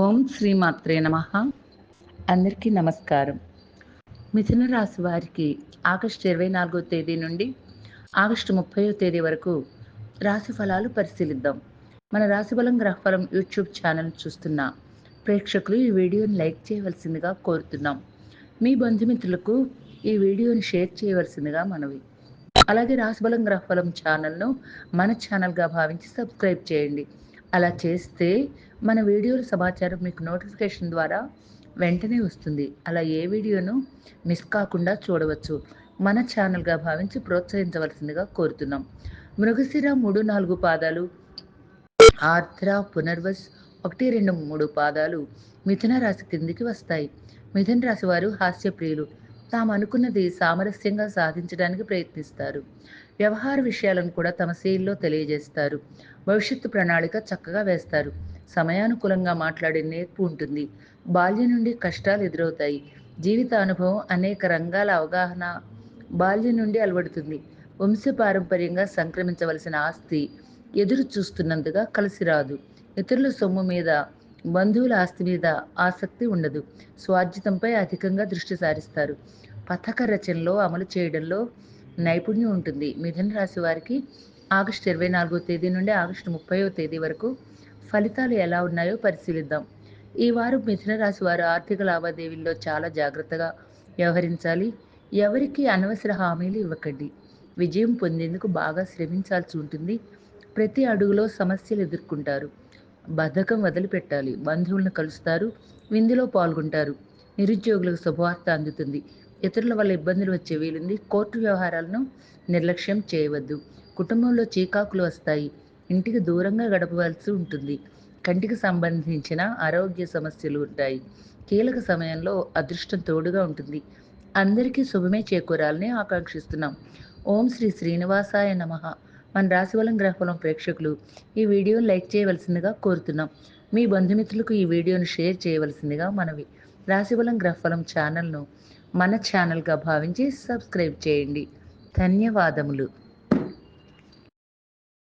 ఓం శ్రీమాత్రే నమ. అందరికీ నమస్కారం. మిథున రాశి వారికి ఆగస్టు ఇరవై నాలుగో తేదీ నుండి ఆగస్టు ముప్పయో తేదీ వరకు రాశి ఫలాలు పరిశీలిద్దాం. మన రాశిఫలం గ్రహఫలం యూట్యూబ్ ఛానల్ చూస్తున్న ప్రేక్షకులు ఈ వీడియోని లైక్ చేయవలసిందిగా కోరుతున్నాం. మీ బంధుమిత్రులకు ఈ వీడియోని షేర్ చేయవలసిందిగా మనవి. అలాగే రాశిఫలం గ్రహఫలం ఛానల్ను మన ఛానల్గా భావించి సబ్స్క్రైబ్ చేయండి. అలా చేస్తే మన వీడియోల సమాచారం మీకు నోటిఫికేషన్ ద్వారా వెంటనే వస్తుంది. అలా ఏ వీడియోను మిస్ కాకుండా చూడవచ్చు. మన ఛానల్గా భావించి ప్రోత్సహించవలసిందిగా కోరుతున్నాం. మృగశిర మూడు నాలుగు పాదాలు ఆర్ద్ర పునర్వస్ ఒకటి రెండు మూడు పాదాలు మిథున రాశి కిందికి వస్తాయి. మిథున రాశి వారు హాస్యప్రియులు. తాము అనుకున్నది సామరస్యంగా సాధించడానికి ప్రయత్నిస్తారు. వ్యవహార విషయాలను కూడా తమ శైలిలో తెలియజేస్తారు. భవిష్యత్తు ప్రణాళిక చక్కగా వేస్తారు. సమయానుకూలంగా మాట్లాడే నేర్పు ఉంటుంది. బాల్యం నుండి కష్టాలు ఎదురవుతాయి. జీవిత అనుభవం అనేక రంగాల అవగాహన బాల్యం నుండి అలవడుతుంది. వంశపారంపర్యంగా సంక్రమించవలసిన ఆస్తి ఎదురు చూస్తున్నందుగా కలిసి రాదు. ఇతరుల సొమ్ము మీద బంధువుల ఆస్తి మీద ఆసక్తి ఉండదు. స్వార్జితంపై అధికంగా దృష్టి సారిస్తారు. పథక రచనలో అమలు చేయడంలో నైపుణ్యం ఉంటుంది. మిథున రాశి వారికి ఆగస్టు ఇరవై నాలుగో తేదీ నుండి ఆగస్టు ముప్పైవ తేదీ వరకు ఫలితాలు ఎలా ఉన్నాయో పరిశీలిద్దాం. ఈ వారు మిథున రాశి వారు ఆర్థిక లావాదేవీల్లో చాలా జాగ్రత్తగా వ్యవహరించాలి. ఎవరికి అనవసర హామీలు ఇవ్వకండి. విజయం పొందేందుకు బాగా శ్రమించాల్సి ఉంటుంది. ప్రతి అడుగులో సమస్యలు ఎదుర్కొంటారు. బద్ధకం వదిలిపెట్టాలి. బంధువులను కలుస్తారు. విందులో పాల్గొంటారు. నిరుద్యోగులకు శుభవార్త అందుతుంది. ఇతరుల వల్ల ఇబ్బందులు వచ్చే వీలుంది. కోర్టు వ్యవహారాలను నిర్లక్ష్యం చేయవద్దు. కుటుంబంలో చీకాకులు వస్తాయి. ఇంటికి దూరంగా గడపవలసి ఉంటుంది. కంటికి సంబంధించిన ఆరోగ్య సమస్యలు ఉంటాయి. కీలక సమయంలో అదృష్టం తోడుగా ఉంటుంది. అందరికీ శుభమే చేకూరాలని ఆకాంక్షిస్తున్నాం. ఓం శ్రీ శ్రీనివాసాయ నమ. మన రాశిఫలం గ్రహఫలం ప్రేక్షకులు ఈ వీడియోను లైక్ చేయవలసిందిగా కోరుతున్నాం. మీ బంధుమిత్రులకు ఈ వీడియోను షేర్ చేయవలసిందిగా మనవి. రాశిఫలం గ్రహఫలం ఛానల్ను మన ఛానల్గా భావించి సబ్స్క్రైబ్ చేయండి. ధన్యవాదములు.